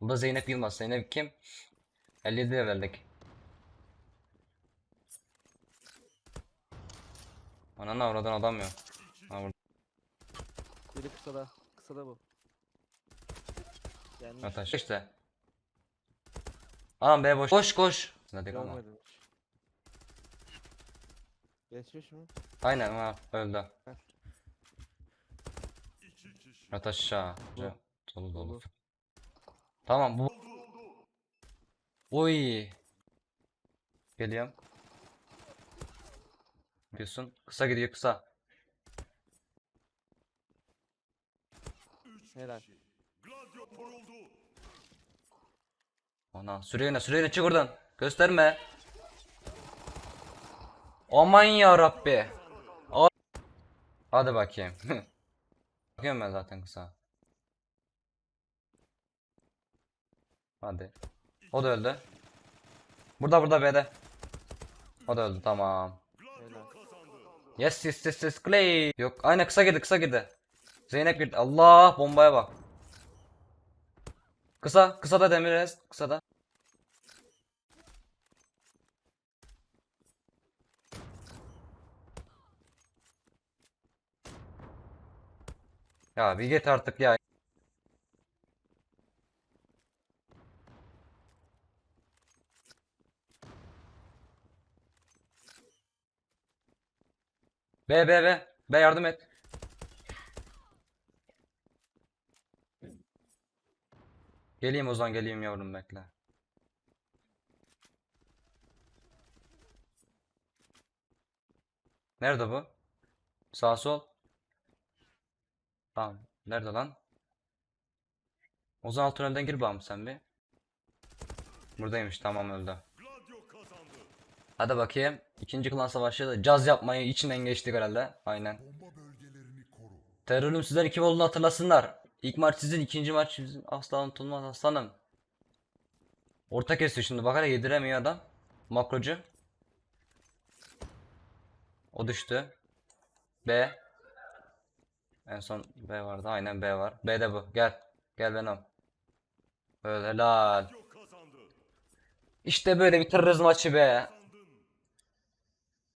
Bu da Zeynep Yılmaz. Zeynep kim? 57 level'deki. Ananı avradan adam yok. Ha burada. Biri kısada. Kısada bu. Gelmiş. Ataş işte. Anam be boş. Koş koş. Dedik ama. Görmedim. Geçmiş mi? Aynen ha öldü. Heh. Yat aşağı. Dolu dolu. Tamam bu. Oy. Geliyorum. Yapıyorsun. Kısa gidiyor kısa. Helal. Ana süreyene süreyene çık oradan. Gösterme. Aman ya Rabbi. Hadi bakayım. Bakıyorum ben zaten kısa. Hadi. O da öldü. Burada burada B'de. O da öldü tamam. Yes yes yes yes Clay. Yok aynen kısa girdi kısa girdi. Zeynep girdi. Allah bombaya bak. Kısa kısa da Demirez kısa da. Ya bir git artık ya. B B B. B yardım et. Geleyim Ozan geleyim yavrum bekle. Nerede bu? Sağ sol. Tamam. Nerede lan? Ozan alt gir bağım sen bir. Buradaymış tamam öldü. Hadi bakayım. İkinci klan savaşı da caz yapmayı içinden geçtik herhalde. Aynen. Terörüm sizden kim olduğunu hatırlasınlar. İlk maç sizin, ikinci maç bizim. Asla unutulmaz aslanım. Orta kesiyor şimdi. Bak hele yediremiyor adam. Makrocu. O düştü. B. En son B vardı. Aynen B var. B de bu. Gel. Gel Venom. Böyle helal. İşte böyle bitiririz maçı be.